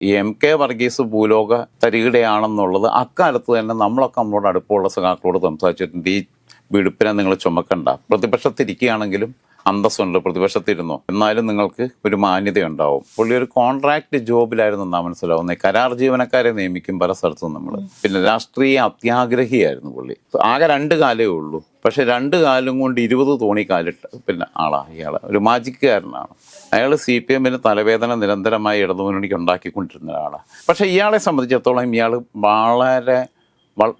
M K Varghese ഭൂലോക തരികിടയാണെന്നുള്ളത് അക്കാലത്ത് തന്നെ നമ്മളൊക്കെ നമ്മളോട് അടുപ്പമുള്ള സഖാക്കളോട് സംസാരിച്ചിട്ടുണ്ട്. ഈ വിടുപ്പിനെ നിങ്ങൾ ചുമക്കണ്ട. പ്രതിപക്ഷത്തിരിക്കുകയാണെങ്കിലും അന്തസ്സുണ്ട് പ്രതിപക്ഷത്തിരുന്നോ. എന്നാലും നിങ്ങൾക്ക് ഒരു മാന്യത ഉണ്ടാവും പുള്ളി ഒരു കോൺട്രാക്ട് ജോബിലായിരുന്നു എന്നാ മനസ്സിലാവുന്നത് കരാർ ജീവനക്കാരെ നിയമിക്കും പല സ്ഥലത്തും നമ്മൾ പിന്നെ രാഷ്ട്രീയ അത്യാഗ്രഹിയായിരുന്നു പുള്ളി. ആകെ രണ്ട് കാലേ ഉള്ളൂ. പക്ഷെ രണ്ട് കാലം കൊണ്ട് ഇരുപത് തോണി കാലിട്ട് പിന്നെ ആളാ ഇയാൾ. ഒരു മാജിക്കുകാരനാണ് അയാൾ സി പി എമ്മിന് തലവേദന നിരന്തരമായി ഇടതുമുന്നണിക്ക് ഉണ്ടാക്കിക്കൊണ്ടിരുന്ന ഒരാളാണ് പക്ഷെ ഇയാളെ സംബന്ധിച്ചിടത്തോളം ഇയാൾ വളരെ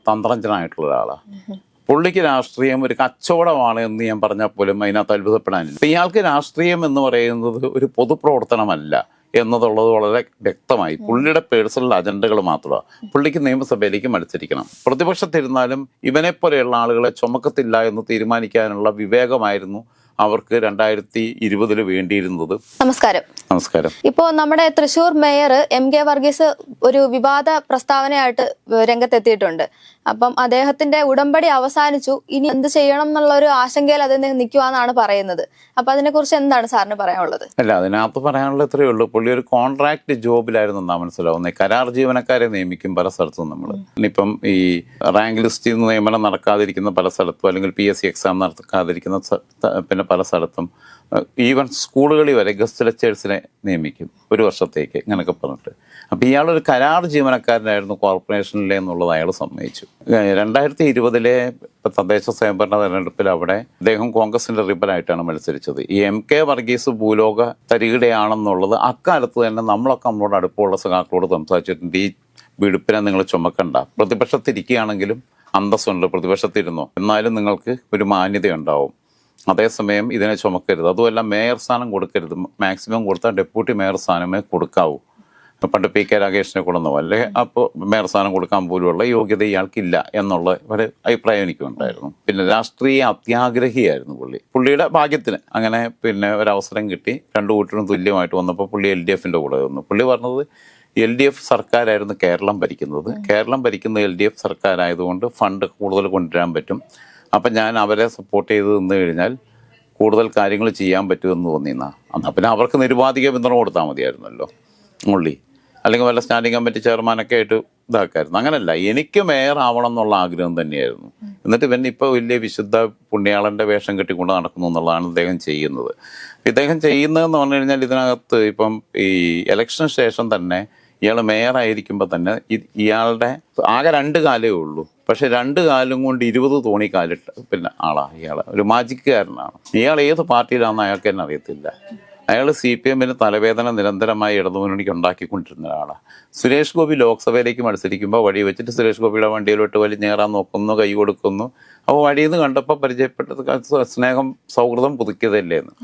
തന്ത്രജ്ഞനായിട്ടുള്ള ഒരാളാണ് പുള്ളിക്ക് രാഷ്ട്രീയം ഒരു കച്ചവടമാണ് എന്ന് ഞാൻ പറഞ്ഞാൽ പോലും അതിനകത്ത് അത്ഭുതപ്പെടാനില്ല. അപ്പം ഇയാൾക്ക് രാഷ്ട്രീയം എന്ന് പറയുന്നത് ഒരു പൊതുപ്രവർത്തനമല്ല എന്നതുള്ളത് വളരെ വ്യക്തമായി. പുള്ളിയുടെ പേഴ്സണൽ അജണ്ടകൾ മാത്രമാണ്. പുള്ളിക്ക് നിയമസഭയിലേക്ക് മത്സരിക്കണം. പ്രതിപക്ഷത്തിരുന്നാലും ഇവനെ പോലെയുള്ള ആളുകളെ ചുമക്കത്തില്ല എന്ന് തീരുമാനിക്കാനുള്ള വിവേകമായിരുന്നു അവർക്ക് രണ്ടായിരത്തി ഇരുപതിൽ വേണ്ടിയിരുന്നത്. നമസ്കാരം. നമസ്കാരം. ഇപ്പോ നമ്മുടെ Thrissur mayor M K Varghese ഒരു വിവാദ പ്രസ്താവനയായിട്ട് രംഗത്തെത്തിയിട്ടുണ്ട്. അപ്പം അദ്ദേഹത്തിന്റെ ഉടമ്പടി അവസാനിച്ചു. ഇനി എന്ത് ചെയ്യണം എന്നുള്ള ഒരു ആശങ്കയിൽ അത് നിൽക്കുവാന്നാണ് പറയുന്നത്. അപ്പൊ അതിനെക്കുറിച്ച് എന്താണ് സാറിന് പറയാനുള്ളത്? അല്ല അതിനകത്ത് പറയാനുള്ള ഇത്രയേ ഉള്ളൂ. പുള്ളി ഒരു കോൺട്രാക്ട് ജോബിലായിരുന്നു എന്നാ മനസ്സിലാവുന്നത് കരാർ ജീവനക്കാരെ നിയമിക്കും പല സ്ഥലത്തും നമ്മൾ ഇനിയിപ്പം ഈ റാങ്ക് ലിസ്റ്റിൽ നിന്ന് നിയമനം നടക്കാതിരിക്കുന്ന പല സ്ഥലത്തും അല്ലെങ്കിൽ പി എസ് സി എക്സാം നടക്കാതിരിക്കുന്ന പിന്നെ പല സ്ഥലത്തും ഈവൻ സ്കൂളുകളിൽ വരെ ഗസ്റ്റ് ലെക്ചേഴ്സിനെ നിയമിക്കും ഒരു വർഷത്തേക്ക്. ഇങ്ങനെയൊക്കെ പറഞ്ഞിട്ട്. അപ്പം ഇയാളൊരു കരാർ ജീവനക്കാരനായിരുന്നു കോർപ്പറേഷനിലെ എന്നുള്ളത് അയാൾ സമ്മതിച്ചു. രണ്ടായിരത്തി ഇരുപതിലെ തദ്ദേശ സ്വയംഭരണ തെരഞ്ഞെടുപ്പിൽ അവിടെ അദ്ദേഹം കോൺഗ്രസിന്റെ റിബനായിട്ടാണ് മത്സരിച്ചത്. ഈ എം കെ വർഗീസ് ഭൂലോക തരികിടയാണെന്നുള്ളത് അക്കാലത്ത് തന്നെ നമ്മളൊക്കെ നമ്മളോട് അടുപ്പമുള്ള സഖാക്കളോട് സംസാരിച്ചിട്ടുണ്ട്. ഈ വിടുപ്പിനെ നിങ്ങൾ ചുമക്കണ്ട. പ്രതിപക്ഷത്തിരിക്കുകയാണെങ്കിലും അന്തസ്സുണ്ട് പ്രതിപക്ഷത്തിരുന്നോ. എന്നാലും നിങ്ങൾക്ക് ഒരു മാന്യതയുണ്ടാവും. അതേസമയം ഇതിനെ ചുമക്കരുത്. അതുമല്ല മേയർ സ്ഥാനം കൊടുക്കരുത്. മാക്സിമം കൊടുത്താൽ ഡെപ്യൂട്ടി മേയർ സ്ഥാനമേ കൊടുക്കാവൂ. പണ്ട് പി കെ രാകേഷിനെ കൊണ്ടുവന്നു. അല്ലെ? അപ്പോൾ മേയർ സ്ഥാനം കൊടുക്കാൻ പോലുമുള്ള യോഗ്യത ഇയാൾക്കില്ല എന്നുള്ള ഒരു അഭിപ്രായം എനിക്കുണ്ടായിരുന്നു. പിന്നെ രാഷ്ട്രീയ അത്യാഗ്രഹിയായിരുന്നു പുള്ളി. പുള്ളിയുടെ ഭാഗ്യത്തിന് അങ്ങനെ പിന്നെ ഒരു അവസരം കിട്ടി. രണ്ടു കൂട്ടരും തുല്യമായിട്ട് വന്നപ്പോൾ പുള്ളി എൽ ഡി എഫിന്റെ കൂടെ വന്നു പുള്ളി പറഞ്ഞത് എൽ ഡി എഫ് സർക്കാരായിരുന്നു കേരളം ഭരിക്കുന്നത്. കേരളം ഭരിക്കുന്ന എൽ ഡി എഫ് സർക്കാരായതുകൊണ്ട് ഫണ്ട് കൂടുതൽ കൊണ്ടുവരാൻ പറ്റും. അപ്പം ഞാൻ അവരെ സപ്പോർട്ട് ചെയ്ത് നിന്ന് കഴിഞ്ഞാൽ കൂടുതൽ കാര്യങ്ങൾ ചെയ്യാൻ പറ്റുമെന്ന് തോന്നിയെന്നാ. അന്നാ പിന്നെ അവർക്ക് നിരുപാധിക പിന്തുണ കൊടുത്താൽ മതിയായിരുന്നല്ലോ. ഉള്ളി അല്ലെങ്കിൽ വല്ല സ്റ്റാൻഡിംഗ് കമ്മിറ്റി ചെയർമാനൊക്കെ ആയിട്ട് ഇതാക്കായിരുന്നു. അങ്ങനല്ല. എനിക്ക് മേയർ ആവണം എന്നുള്ള ആഗ്രഹം തന്നെയായിരുന്നു. എന്നിട്ട് പിന്നെ ഇപ്പോൾ വലിയ വിശുദ്ധ പുണ്യാളന്റെ വേഷം കെട്ടിക്കൊണ്ട് നടക്കുന്നു എന്നുള്ളതാണ് അദ്ദേഹം ചെയ്യുന്നത്. ഇദ്ദേഹം ചെയ്യുന്നതെന്ന് പറഞ്ഞു കഴിഞ്ഞാൽ ഇതിനകത്ത് ഇപ്പം ഈ ഇലക്ഷന് ശേഷം തന്നെ ഇയാൾ മേയർ ആയിരിക്കുമ്പോൾ തന്നെ ഇയാളുടെ ആകെ രണ്ട് കാലേ ഉള്ളൂ. പക്ഷെ രണ്ട് കാലം കൊണ്ട് ഇരുപത് തോണി കാലിട്ട് പിന്നെ ആളാണ് ഇയാൾ ഒരു മാജിക്കുകാരനാണ് ഇയാൾ ഏത് പാർട്ടിയിലാണെന്ന് അയാൾക്ക് തന്നെ അറിയത്തില്ല. അയാൾ സി പി എമ്മിന് തലവേദന നിരന്തരമായി ഇടതുമുന്നണിക്ക് ഉണ്ടാക്കിക്കൊണ്ടിരുന്ന ഒരാളാണ് സുരേഷ് ഗോപി ലോക്സഭയിലേക്ക് മത്സരിക്കുമ്പോൾ വഴി വെച്ചിട്ട് സുരേഷ് ഗോപിയുടെ വണ്ടിയിലോട്ട് വലിഞ്ഞേറാൻ നോക്കുന്നു കൈ കൊടുക്കുന്നു. അപ്പോൾ വഴിയിൽ നിന്ന് കണ്ടപ്പോൾ പരിചയപ്പെട്ട സ്നേഹം സൗഹൃദം പുതുക്കിയതല്ലേ എന്ന്.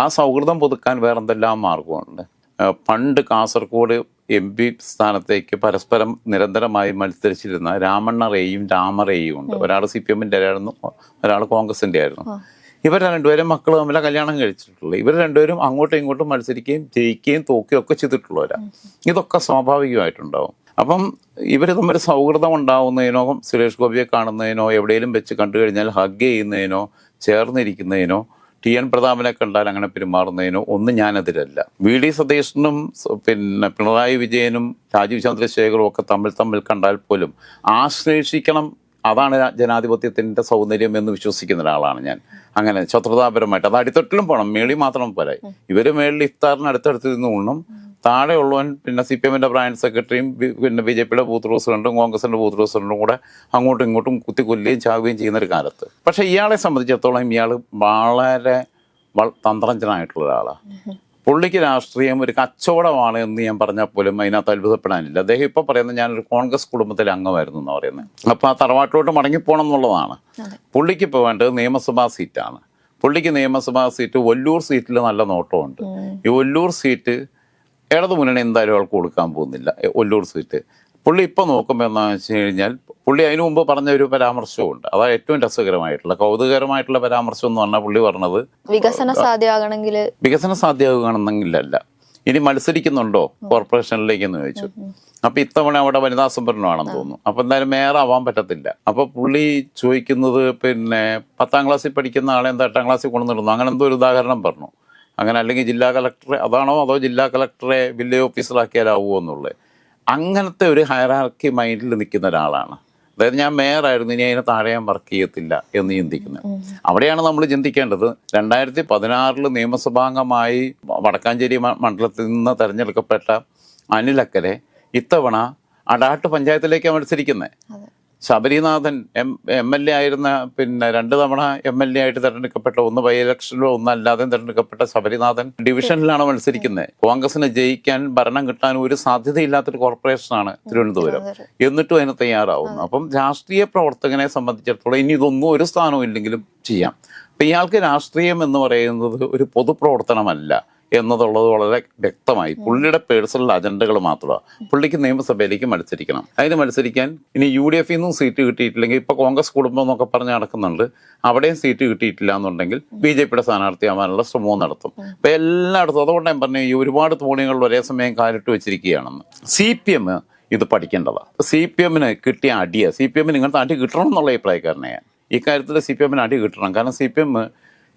ആ സൗഹൃദം പുതുക്കാൻ വേറെ എന്തെല്ലാം മാർഗമുണ്ട് പണ്ട് കാസർഗോഡ് എം പി സ്ഥാനത്തേക്ക് പരസ്പരം നിരന്തരമായി മത്സരിച്ചിരുന്ന രാമണ്ണ റേയും രാമറേയും ഉണ്ട്. ഒരാൾ സി പി എമ്മിന്റെ ആയിരുന്നു ഒരാൾ കോൺഗ്രസിന്റെ ആയിരുന്നു. ഇവർ രണ്ടുപേരും മക്കൾ തമ്മിലെ കല്യാണം കഴിച്ചിട്ടുള്ളത്. ഇവർ രണ്ടുപേരും അങ്ങോട്ടും ഇങ്ങോട്ടും മത്സരിക്കുകയും ജയിക്കുകയും തോക്കുകയും ഒക്കെ ചെയ്തിട്ടുള്ളവരാണ് ഇതൊക്കെ സ്വാഭാവികമായിട്ടുണ്ടാവും. അപ്പം ഇവർ തമ്മിൽ സൗഹൃദം ഉണ്ടാവുന്നതിനോ സുരേഷ് ഗോപിയെ കാണുന്നതിനോ എവിടെയെങ്കിലും വെച്ച് കണ്ടു കഴിഞ്ഞാൽ ഹഗ് ചെയ്യുന്നതിനോ ചേർന്നിരിക്കുന്നതിനോ ടി എൻ പ്രതാപനെ കണ്ടാൽ അങ്ങനെ പെരുമാറുന്നതിനോ ഒന്നും ഞാനെതിരല്ല വി ഡി സതീശനും പിന്നെ പിണറായി വിജയനും രാജീവ് ചന്ദ്രശേഖറും ഒക്കെ തമ്മിൽ തമ്മിൽ കണ്ടാൽ പോലും ആശ്ലേഷിക്കണം. അതാണ് ജനാധിപത്യത്തിന്റെ സൗന്ദര്യം എന്ന് വിശ്വസിക്കുന്ന ഒരാളാണ് ഞാൻ. അങ്ങനെ ശത്രുതാപരമായിട്ട് അത് അടിത്തൊട്ടിലും പോകണം മേളി മാത്രം പോരാ. ഇവർ മേളിൽ ഇഫ്താറിന് അടുത്തടുത്ത് നിന്ന് ഉണ്ണും താഴെ ഉള്ളവൻ പിന്നെ സി പി എമ്മിന്റെ ബ്രാഞ്ച് സെക്രട്ടറിയും പിന്നെ ബി ജെ പിയുടെ ബൂത്ത് പ്രസിഡന്റും കോൺഗ്രസിന്റെ ബൂത്ത് പ്രസിഡന്റും കൂടെ അങ്ങോട്ടും ഇങ്ങോട്ടും കുത്തിക്കൊല്ലുകയും ചാവുകയും ചെയ്യുന്ന ഒരു കാലത്ത്. പക്ഷേ ഇയാളെ സംബന്ധിച്ചിടത്തോളം ഇയാൾ വളരെ തന്ത്രജ്ഞനായിട്ടുള്ള ഒരാളാണ് പുള്ളിക്ക് രാഷ്ട്രീയം ഒരു കച്ചവടമാണ് എന്ന് ഞാൻ പറഞ്ഞാൽ പോലും അതിനകത്ത് അത്ഭുതപ്പെടാനില്ല. അദ്ദേഹം ഇപ്പൊ പറയുന്നത് ഞാനൊരു കോൺഗ്രസ് കുടുംബത്തിലെ അംഗമായിരുന്നു എന്ന് പറയുന്നത് അപ്പൊ ആ തറവാട്ടിലോട്ട് മടങ്ങിപ്പോണം എന്നുള്ളതാണ്. പുള്ളിക്ക് ഇപ്പോൾ വേണ്ടത് നിയമസഭാ സീറ്റാണ്. പുള്ളിക്ക് നിയമസഭാ സീറ്റ് ഒല്ലൂർ സീറ്റിൽ നല്ല നോട്ടമുണ്ട്. ഈ ഒല്ലൂർ സീറ്റ് ഇടതു മുന്നണി എന്തായാലും ആൾക്ക് കൊടുക്കാൻ പോകുന്നില്ല. ഒല്ലൂർ സീറ്റ്. പുള്ളി ഇപ്പം നോക്കുമ്പോൾ എന്താണെന്ന് വെച്ച് കഴിഞ്ഞാൽ പുള്ളി അതിനു മുമ്പ് പറഞ്ഞ ഒരു പരാമർശമുണ്ട് അതാ ഏറ്റവും രസകരമായിട്ടുള്ള കൗതുകരമായിട്ടുള്ള പരാമർശം എന്ന് പറഞ്ഞാൽ പുള്ളി പറഞ്ഞത്. വികസന സാധ്യമാകണമെങ്കിൽ വികസന സാധ്യമാകുകയാണെന്നെങ്കിലല്ല ഇനി മത്സരിക്കുന്നുണ്ടോ കോർപ്പറേഷനിലേക്ക് എന്ന് ചോദിച്ചു അപ്പൊ ഇത്തവണ അവിടെ വനിതാ സംവരണമാണെന്ന് തോന്നുന്നു. അപ്പൊ എന്തായാലും മേയർ ആവാൻ പറ്റത്തില്ല. അപ്പൊ പുള്ളി ചോദിക്കുന്നത് പിന്നെ പത്താം ക്ലാസ്സിൽ പഠിക്കുന്ന ആളെ എന്താ എട്ടാം ക്ലാസ്സിൽ കൊണ്ടുവന്നിരുന്നു അങ്ങനെ എന്തോ ഒരു ഉദാഹരണം പറഞ്ഞു. അങ്ങനെ അല്ലെങ്കിൽ ജില്ലാ കളക്ടറെ അതാണോ അതോ ജില്ലാ കളക്ടറെ വില്ലേജ് ഓഫീസറാക്കിയാലാവുമോ എന്നുള്ളത്. അങ്ങനത്തെ ഒരു ഹയറാർക്കി മൈൻഡിൽ നിൽക്കുന്ന ഒരാളാണ്. അതായത് ഞാൻ മേയറായിരുന്നു ഇനി അതിനെ താഴെ ഞാൻ വർക്ക് ചെയ്യത്തില്ല എന്ന് ചിന്തിക്കുന്നത്. അവിടെയാണ് നമ്മൾ ചിന്തിക്കേണ്ടത്. രണ്ടായിരത്തി പതിനാറിൽ നിയമസഭാംഗമായി വടക്കാഞ്ചേരി മണ്ഡലത്തിൽ നിന്ന് തിരഞ്ഞെടുക്കപ്പെട്ട അനിലക്കരെ ഇത്തവണ അടാട്ട് പഞ്ചായത്തിലേക്കാണ് മത്സരിക്കുന്നത്. Sabarinathan M M L A ആയിരുന്ന പിന്നെ രണ്ട് തവണ എം എൽ എ ആയിട്ട് തിരഞ്ഞെടുക്കപ്പെട്ട ഒന്ന് ബൈ ഇലക്ഷനിലോ ഒന്നല്ലാതെ തെരഞ്ഞെടുക്കപ്പെട്ട ശബരിനാഥൻ ഡിവിഷനിലാണ് മത്സരിക്കുന്നത് കോൺഗ്രസിന് ജയിക്കാൻ ഭരണം കിട്ടാൻ ഒരു സാധ്യതയില്ലാത്തൊരു കോർപ്പറേഷനാണ് തിരുവനന്തപുരം. എന്നിട്ടും അതിന് തയ്യാറാവുന്നു. അപ്പം രാഷ്ട്രീയ പ്രവർത്തകനെ സംബന്ധിച്ചിടത്തോളം ഇനി ഇതൊന്നും ഒരു സ്ഥാനവും ഇല്ലെങ്കിലും ചെയ്യാം. അപ്പം ഇയാൾക്ക് രാഷ്ട്രീയം എന്ന് പറയുന്നത് ഒരു പൊതുപ്രവർത്തനമല്ല. എന്നതുള്ളത് വളരെ വ്യക്തമായി. പുള്ളിയുടെ പേഴ്സണൽ അജണ്ടകൾ മാത്രമാണ് പുള്ളിക്ക് നിയമസഭയിലേക്ക് മത്സരിക്കണം. അതിന് മത്സരിക്കാൻ ഇനി യു ഡി എഫിൽ നിന്നും സീറ്റ് കിട്ടിയിട്ടില്ലെങ്കിൽ ഇപ്പൊ കോൺഗ്രസ് കുടുംബം എന്നൊക്കെ പറഞ്ഞ് നടക്കുന്നുണ്ട്. അവിടെയും സീറ്റ് കിട്ടിയിട്ടില്ല എന്നുണ്ടെങ്കിൽ ബി ജെ പിയുടെ സ്ഥാനാർത്ഥിയാവാനുള്ള ശ്രമവും നടത്തും. അപ്പൊ എല്ലായിടത്തും അതുകൊണ്ട് ഞാൻ പറഞ്ഞു ഈ ഒരുപാട് തോണികൾ ഒരേ സമയം കാലിട്ട് വെച്ചിരിക്കുകയാണെന്ന്. സി പി എം ഇത് പഠിക്കേണ്ടതാണ് സി പി എമ്മിന് കിട്ടിയ അടിയാണ് സി പി എമ്മിന് ഇങ്ങനത്തെ അടി കിട്ടണം എന്നുള്ള അഭിപ്രായക്കാരനെയാണ് ഇക്കാര്യത്തിൽ സി പി എമ്മിന് അടി കിട്ടണം. കാരണം C P M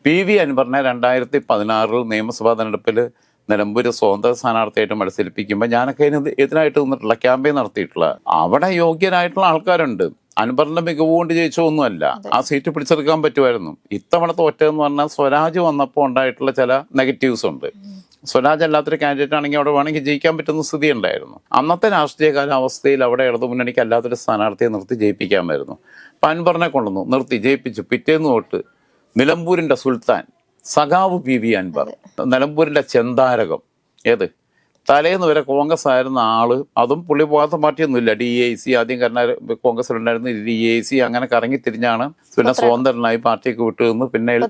P V അൻവറിനെ രണ്ടായിരത്തി പതിനാറിൽ നിയമസഭാ തെരഞ്ഞെടുപ്പിൽ നിലമ്പൂർ സ്വതന്ത്ര സ്ഥാനാർത്ഥിയായിട്ട് മത്സരിപ്പിക്കുമ്പോൾ ഞാനൊക്കെ അതിന് എതിരായിട്ട് നിന്നിട്ടുള്ള ക്യാമ്പയിൻ നടത്തിയിട്ടുള്ള അവിടെ യോഗ്യനായിട്ടുള്ള ആൾക്കാരുണ്ട്. അൻവറിന്റെ മികവ് കൊണ്ട് ജയിച്ചൊന്നുമല്ല ആ സീറ്റ് പിടിച്ചെടുക്കാൻ പറ്റുമായിരുന്നു. ഇത്തവണ തോറ്റെന്ന് പറഞ്ഞാൽ സ്വരാജ് വന്നപ്പോൾ ഉണ്ടായിട്ടുള്ള ചില നെഗറ്റീവ്സ് ഉണ്ട്. സ്വരാജ് അല്ലാത്തൊരു കാൻഡിഡേറ്റ് ആണെങ്കിൽ അവിടെ വേണമെങ്കിൽ ജയിക്കാൻ പറ്റുന്ന സ്ഥിതി ഉണ്ടായിരുന്നു. അന്നത്തെ രാഷ്ട്രീയ കാലാവസ്ഥയിൽ അവിടെ ഇടതു മുന്നണിക്ക് അല്ലാത്തൊരു സ്ഥാനാർത്ഥിയെ നിർത്തി ജയിപ്പിക്കാമായിരുന്നു. അപ്പം അൻവറിനെ കൊണ്ടുവന്നു നിർത്തി ജയിപ്പിച്ചു. പിറ്റേന്ന് തൊട്ട് നിലമ്പൂരിന്റെ സുൽത്താൻ സഖാവ് പി വി അൻവർ. നിലമ്പൂരിന്റെ ചെന്താരകം. ഏത്? തലേന്ന് വരെ കോൺഗ്രസ് ആയിരുന്ന ആൾ അതും പുള്ളി പോകാത്ത പാർട്ടിയൊന്നുമില്ല. ഡി എ സി ആദ്യം കരുണ കോൺഗ്രസിലുണ്ടായിരുന്നു ഡി എ സി അങ്ങനെ കറങ്ങി തിരിഞ്ഞാണ് പിന്നെ സ്വതന്ത്രനായി പാർട്ടിയൊക്കെ വിട്ടു നിന്ന് പിന്നെ ഇപ്പൊ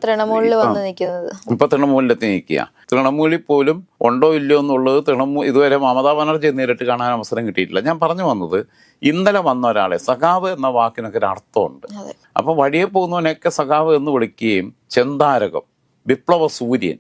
തൃണമൂലിലെത്തി നിൽക്കുക. തൃണമൂലിൽ പോലും ഉണ്ടോ ഇല്ലയോ എന്നുള്ളത് തൃണമൂൽ ഇതുവരെ മമതാ ബാനർജി നേരിട്ട് കാണാൻ അവസരം കിട്ടിയിട്ടില്ല. ഞാൻ പറഞ്ഞു വന്നത് ഇന്നലെ വന്ന ഒരാളെ സഖാവ് എന്ന വാക്കിനൊക്കെ ഒരു അർത്ഥമുണ്ട്. അപ്പൊ വഴിയെ പോകുന്നവനെയൊക്കെ സഖാവ് എന്ന് വിളിക്കുകയും ചെന്താരകം വിപ്ലവ സൂര്യൻ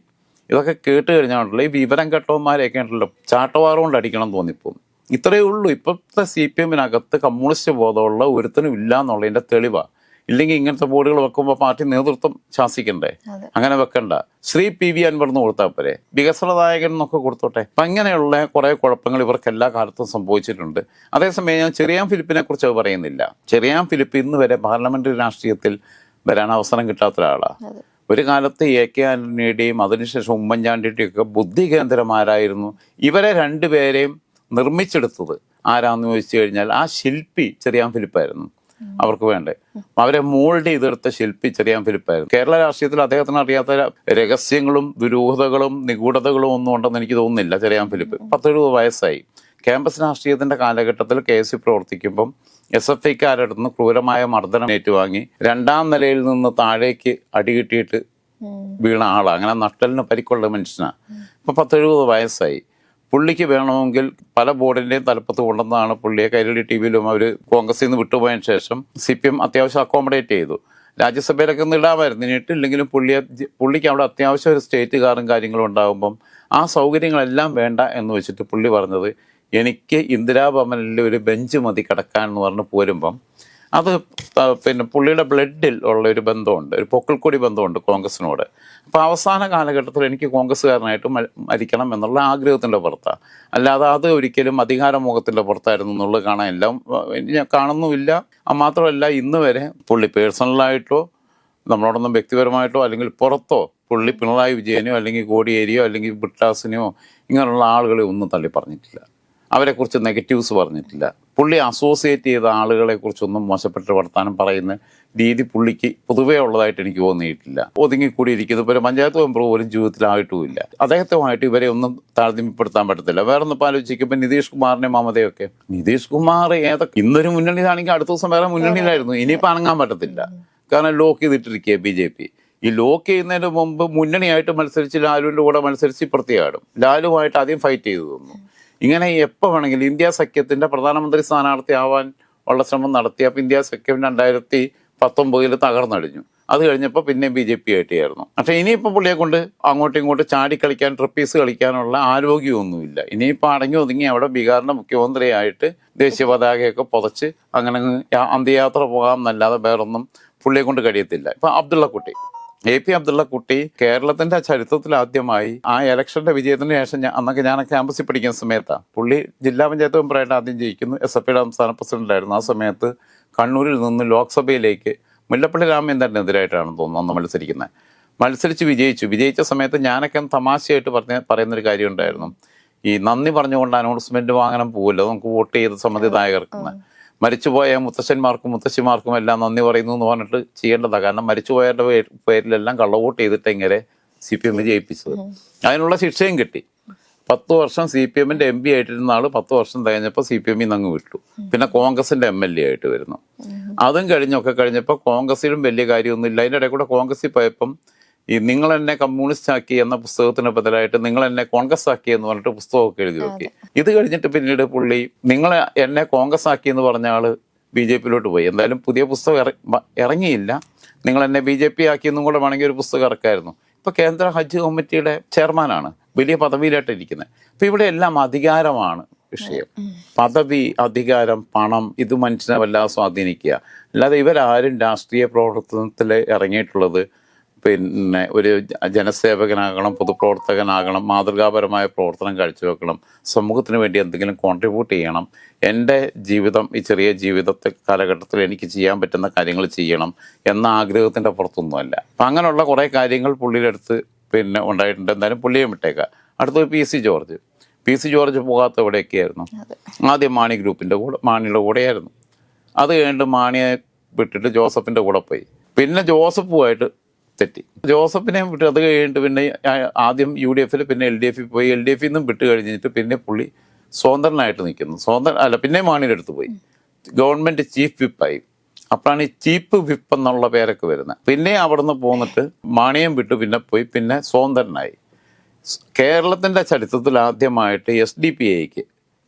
ഇതൊക്കെ കേട്ട് കഴിഞ്ഞാണല്ലോ ഈ വിവരം കെട്ടവന്മാരെയൊക്കെ ആണല്ലോ ചാട്ടവാറ് കൊണ്ട് അടിക്കണം എന്ന് തോന്നിപ്പോകും. ഇത്രയേ ഉള്ളൂ. ഇപ്പോഴത്തെ സി പി എമ്മിനകത്ത് കമ്മ്യൂണിസ്റ്റ് ബോധമുള്ള ഒരുത്തനും ഇല്ല എന്നുള്ളതിന്റെ തെളിവാണ് ഇല്ലെങ്കിൽ ഇങ്ങനത്തെ ബോർഡുകൾ വെക്കുമ്പോൾ പാർട്ടി നേതൃത്വം ശാസിക്കണ്ടേ? അങ്ങനെ വെക്കണ്ട. ശ്രീ പി വി അൻവർ എന്ന് കൊടുത്താൽ പോരെ. വികസനദായകൻ എന്നൊക്കെ കൊടുത്തോട്ടെ. അപ്പം അങ്ങനെയുള്ള കുറെ കുഴപ്പങ്ങൾ ഇവർക്ക് എല്ലാ കാലത്തും സംഭവിച്ചിട്ടുണ്ട്. അതേസമയം ഞാൻ ചെറിയാൻ ഫിലിപ്പിനെ കുറിച്ച് പറയുന്നില്ല. ചെറിയാൻ ഫിലിപ്പ് ഇന്ന് വരെ പാർലമെന്ററി രാഷ്ട്രീയത്തിൽ വരാൻ അവസരം കിട്ടാത്ത ഒരാളാണ് ഒരു കാലത്ത് എ കെ ആന്റണിയുടെയും അതിനുശേഷം ഉമ്മൻചാണ്ടിയുടെയും ഒക്കെ ബുദ്ധി കേന്ദ്രമാരായിരുന്നു. ഇവരെ രണ്ടുപേരെയും നിർമ്മിച്ചെടുത്തത് ആരാന്ന് ചോദിച്ചു കഴിഞ്ഞാൽ ആ ശില്പി ചെറിയാൻ ഫിലിപ്പായിരുന്നു അവർക്ക് വേണ്ടേ. അവരെ മോൾഡ് ചെയ്തെടുത്ത ശില്പി ചെറിയാൻ ഫിലിപ്പായിരുന്നു. കേരള രാഷ്ട്രീയത്തിൽ അദ്ദേഹത്തിന് അറിയാത്ത രഹസ്യങ്ങളും ദുരൂഹതകളും നിഗൂഢതകളും ഒന്നും ഉണ്ടെന്ന് എനിക്ക് തോന്നുന്നില്ല ചെറിയാൻ ഫിലിപ്പ്. പത്തെഴുപത് വയസ്സായി. ക്യാമ്പസ് രാഷ്ട്രീയത്തിന്റെ കാലഘട്ടത്തിൽ കെ എസ് സി പ്രവർത്തിക്കുമ്പം എസ് എഫ് ഐക്കാരുടെ നിന്ന് ക്രൂരമായ മർദ്ദനം ഏറ്റുവാങ്ങി രണ്ടാം നിലയിൽ നിന്ന് താഴേക്ക് അടി കിട്ടിയിട്ട് ഉം. വീണ ആളാണ് അങ്ങനെ നട്ടലിന് പരിക്കുള്ള മനുഷ്യനാണ് ഇപ്പൊ പത്തെഴുപത് വയസ്സായി. പുള്ളിക്ക് വേണമെങ്കിൽ പല ബോർഡിന്റെയും തലപ്പത്ത് കൊണ്ടുവന്നതാണ് പുള്ളിയെ കൈരളി ടി വിയിലും അവർ കോൺഗ്രസിൽ നിന്ന് വിട്ടുപോയ ശേഷം സി പി എം അത്യാവശ്യം അക്കോമഡേറ്റ് ചെയ്തു. രാജ്യസഭയിലൊക്കെ ഒന്ന് ഇടാമായിരുന്നു. ഇനിയിട്ടില്ലെങ്കിലും പുള്ളിയെ പുള്ളിക്ക് അവിടെ അത്യാവശ്യം ഒരു സ്റ്റേറ്റ് കാറും കാര്യങ്ങളും ഉണ്ടാകുമ്പം ആ സൗകര്യങ്ങളെല്ലാം വേണ്ട എന്ന് വെച്ചിട്ട് പുള്ളി പറഞ്ഞത് എനിക്ക് ഇന്ദിരാഭവനിൽ ഒരു ബെഞ്ച് മതി കിടക്കാൻ എന്ന് പറഞ്ഞ് പോരുമ്പം അത് പിന്നെ പുള്ളിയുടെ ബ്ലഡിൽ ഉള്ള ഒരു ബന്ധമുണ്ട് ഒരു പൊക്കിൾക്കൊടി ബന്ധമുണ്ട് കോൺഗ്രസിനോട്. അപ്പോൾ അവസാന കാലഘട്ടത്തിൽ എനിക്ക് കോൺഗ്രസ്സുകാരനായിട്ട് മരിക്കണം എന്നുള്ള ആഗ്രഹത്തിന്റെ പുറത്താണ് അല്ലാതെ അത് ഒരിക്കലും അധികാരമോഹത്തിന്റെ പുറത്തായിരുന്നു എന്നുള്ളത് കാണാനില്ല. ഞാൻ കാണുന്നുമില്ല. മാത്രമല്ല ഇന്ന് വരെ പുള്ളി പേഴ്സണലായിട്ടോ നമ്മളോടൊന്നും വ്യക്തിപരമായിട്ടോ അല്ലെങ്കിൽ പുറത്തോ പുള്ളി പിണറായി വിജയനോ അല്ലെങ്കിൽ കോടിയേരിയോ അല്ലെങ്കിൽ ബിട്ടാസിനെയോ ഇങ്ങനെയുള്ള ആളുകളെ ഒന്നും തള്ളി പറഞ്ഞിട്ടില്ല. അവരെക്കുറിച്ച് നെഗറ്റീവ്സ് പറഞ്ഞിട്ടില്ല. പുള്ളി അസോസിയേറ്റ് ചെയ്ത ആളുകളെ കുറിച്ചൊന്നും മോശപ്പെട്ട വർത്താനം പറയുന്ന രീതി പുള്ളിക്ക് പൊതുവേ ഉള്ളതായിട്ട് എനിക്ക് തോന്നിയിട്ടില്ല. ഒതുങ്ങിക്കൂടിയിരിക്കുന്നു. ഇപ്പോൾ പഞ്ചായത്ത് മെമ്പർ പോലും ജീവിതത്തിലായിട്ടുമില്ല. അദ്ദേഹത്തുമായിട്ട് ഇവരെ ഒന്നും താരതമ്യപ്പെടുത്താൻ പറ്റത്തില്ല. വേറെ ഒന്നും ആലോചിക്കുമ്പോൾ നിതീഷ് കുമാറിനെ മമതയൊക്കെ. നിതീഷ് കുമാർ ഏതൊക്കെ ഇന്നൊരു മുന്നണിയിലാണെങ്കിൽ അടുത്ത ദിവസം വേറെ മുന്നണിയിലായിരുന്നു. ഇനിയിപ്പോൾ അനങ്ങാൻ പറ്റത്തില്ല. കാരണം ലോക്ക് ചെയ്തിട്ടിരിക്കുക ബി ജെ പി ഈ ലോക്ക് ചെയ്യുന്നതിന് മുമ്പ് മുന്നണിയായിട്ട് മത്സരിച്ച് ലാലുവിന്റെ കൂടെ മത്സരിച്ച് പ്രത്യേകം ലാലുവായിട്ട് ആദ്യം ഫൈറ്റ് ചെയ്തു തന്നു. ഇങ്ങനെ എപ്പോൾ വേണമെങ്കിലും ഇന്ത്യ സഖ്യത്തിന്റെ പ്രധാനമന്ത്രി സ്ഥാനാർത്ഥി ആവാൻ ഉള്ള ശ്രമം നടത്തി അപ്പോൾ ഇന്ത്യ സഖ്യം രണ്ടായിരത്തി പത്തൊമ്പതിൽ തകർന്നടിഞ്ഞു. അത് കഴിഞ്ഞപ്പോൾ പിന്നെ ബി ജെ പി ആയിട്ടായിരുന്നു പക്ഷേ ഇനിയിപ്പോൾ പുള്ളിയെ കൊണ്ട് അങ്ങോട്ടും ഇങ്ങോട്ടും ചാടി കളിക്കാൻ ട്രിപ്പീസ് കളിക്കാനുള്ള ആരോഗ്യമൊന്നുമില്ല. ഇനിയിപ്പോൾ അടങ്ങി ഒതുങ്ങി അവിടെ ബീഹാറിന്റെ മുഖ്യമന്ത്രിയായിട്ട് ദേശീയ പതാകയൊക്കെ പുതച്ച് അങ്ങനെ അന്ത്യയാത്ര പോകാം എന്നല്ലാതെ വേറൊന്നും പുള്ളിയെ കൊണ്ട് കഴിയത്തില്ല. ഇപ്പൊ അബ്ദുള്ള കുട്ടി എ പി അബ്ദുള്ള കുട്ടി കേരളത്തിന്റെ ചരിത്രത്തിൽ ആദ്യമായി ആ ഇലക്ഷന്റെ വിജയത്തിന് ശേഷം അന്നൊക്കെ ഞാൻ ക്യാമ്പസിൽ പഠിക്കുന്ന സമയത്താണ് പുള്ളി ജില്ലാ പഞ്ചായത്ത് മെമ്പറായിട്ട് ആദ്യം ജയിക്കുന്നു. എസ് എഫ് ഐയുടെ സംസ്ഥാന പ്രസിഡന്റായിരുന്നു ആ സമയത്ത് കണ്ണൂരിൽ നിന്ന് ലോക്സഭയിലേക്ക് മുല്ലപ്പള്ളി രാമചന്ദ്രനെതിരായിട്ടാണ് തോന്നുന്നു അന്ന് മത്സരിക്കുന്നത് മത്സരിച്ച് വിജയിച്ചു. വിജയിച്ച സമയത്ത് ഞാനൊക്കെ തമാശയായിട്ട് പറഞ്ഞ പറയുന്നൊരു കാര്യം ഉണ്ടായിരുന്നു ഈ നന്ദി പറഞ്ഞുകൊണ്ട് അനൗൺസ്മെന്റ് വാങ്ങാൻ പോവില്ല. നമുക്ക് വോട്ട് ചെയ്ത് സമ്മതിദായകർക്കുന്ന മരിച്ചുപോയ മുത്തശ്ശന്മാർക്കും മുത്തശ്ശിമാർക്കും എല്ലാം നന്ദി പറയുന്നു എന്ന് പറഞ്ഞിട്ട് ചെയ്യേണ്ടതാണ് കാരണം മരിച്ചുപോയവരുടെ പേരിലെല്ലാം കള്ളവോട്ട് ചെയ്തിട്ട് ഇങ്ങനെ സി പി എമ്മിൽ ജയിപ്പിച്ചത്. അതിനുള്ള ശിക്ഷയും കിട്ടി. പത്ത് വർഷം സി പി എമ്മിന്റെ എം പി ആയിട്ടിരുന്ന ആൾ പത്ത് വർഷം തികഞ്ഞപ്പോൾ സി പി എമ്മിൽ നിന്ന് അങ്ങ് വിട്ടു. പിന്നെ കോൺഗ്രസിന്റെ എം എൽ എ ആയിട്ട് വരുന്നു. അതും കഴിഞ്ഞൊക്കെ കഴിഞ്ഞപ്പോൾ കോൺഗ്രസിലും വലിയ കാര്യമൊന്നുമില്ല. അതിന്റെ ഇടയിൽ കൂടെ കോൺഗ്രസിൽ പോയപ്പം ഈ നിങ്ങൾ എന്നെ കമ്മ്യൂണിസ്റ്റ് ആക്കി എന്ന പുസ്തകത്തിന് ബദലായിട്ട് നിങ്ങൾ എന്നെ കോൺഗ്രസ് ആക്കി എന്ന് പറഞ്ഞിട്ട് പുസ്തകമൊക്കെ എഴുതി നോക്കി ഇത് കഴിഞ്ഞിട്ട് പിന്നീട് പുള്ളി നിങ്ങൾ എന്നെ കോൺഗ്രസ് ആക്കി എന്ന് പറഞ്ഞ ആൾ ബി ജെ പിയിലോട്ട് പോയി. എന്തായാലും പുതിയ പുസ്തകം ഇറ- ഇറങ്ങിയില്ല. നിങ്ങൾ എന്നെ ബി ജെ പി ആക്കിയെന്നും കൂടെ വേണമെങ്കിൽ ഒരു പുസ്തകം ഇറക്കായിരുന്നു. ഇപ്പൊ കേന്ദ്ര ഹജ്ജ് കമ്മിറ്റിയുടെ ചെയർമാനാണ്. വലിയ പദവിയിലായിട്ട് ഇരിക്കുന്നത് അപ്പൊ ഇവിടെ എല്ലാം അധികാരമാണ് വിഷയം. പദവി അധികാരം പണം ഇത് മനുഷ്യനെ വല്ലാതെ സ്വാധീനിക്കുക. അല്ലാതെ ഇവരാരും രാഷ്ട്രീയ പ്രവർത്തനത്തിൽ ഇറങ്ങിയിട്ടുള്ളത് പിന്നെ ഒരു ജനസേവകനാകണം പൊതുപ്രവർത്തകനാകണം മാതൃകാപരമായ പ്രവർത്തനം കാഴ്ചവെക്കണം സമൂഹത്തിന് വേണ്ടി എന്തെങ്കിലും കോൺട്രിബ്യൂട്ട് ചെയ്യണം. എന്റെ ജീവിതം ഈ ചെറിയ ജീവിതത്തെ കാലഘട്ടത്തിൽ എനിക്ക് ചെയ്യാൻ പറ്റുന്ന കാര്യങ്ങൾ ചെയ്യണം എന്ന ആഗ്രഹത്തിന്റെ പുറത്തൊന്നുമല്ല. അപ്പം അങ്ങനെയുള്ള കുറേ കാര്യങ്ങൾ പുള്ളിയിലെടുത്ത് പിന്നെ ഉണ്ടായിട്ടുണ്ട്. എന്തായാലും പുള്ളിയെ വിട്ടേക്കാം. അടുത്തത് P C George. P C George പോകാത്ത എവിടെയൊക്കെയായിരുന്നു? ആദ്യം മാണി ഗ്രൂപ്പിന്റെ കൂടെ മാണിയുടെ കൂടെയായിരുന്നു. അത് കഴിഞ്ഞിട്ട് മാണിയെ വിട്ടിട്ട് ജോസഫിന്റെ കൂടെ പോയി. പിന്നെ ജോസഫുമായിട്ട് തെറ്റി. ജോസഫിനെ വിട്ട് അത് കഴിഞ്ഞിട്ട് പിന്നെ ആദ്യം യു ഡി എഫിൽ പിന്നെ എൽ ഡി എഫിൽ പോയി. എൽ ഡി എഫിൽ നിന്നും വിട്ട് കഴിഞ്ഞിട്ട് പിന്നെ പുള്ളി സ്വതന്ത്രനായിട്ട് നിൽക്കുന്നു. സ്വതന്ത്ര അല്ല പിന്നെ മാണിയുടെ അടുത്ത് പോയി. ഗവൺമെന്റ് ചീഫ് വിപ്പായി. അപ്പോഴാണ് ഈ ചീപ്പ് വിപ്പ് എന്നുള്ള പേരൊക്കെ വരുന്നത്. പിന്നെ അവിടുന്ന് പോന്നിട്ട് മാണിയം വിട്ടു പിന്നെ പോയി പിന്നെ സ്വതന്ത്രനായി. കേരളത്തിന്റെ ചരിത്രത്തിൽ ആദ്യമായിട്ട് എസ് ഡി പി ഐക്ക്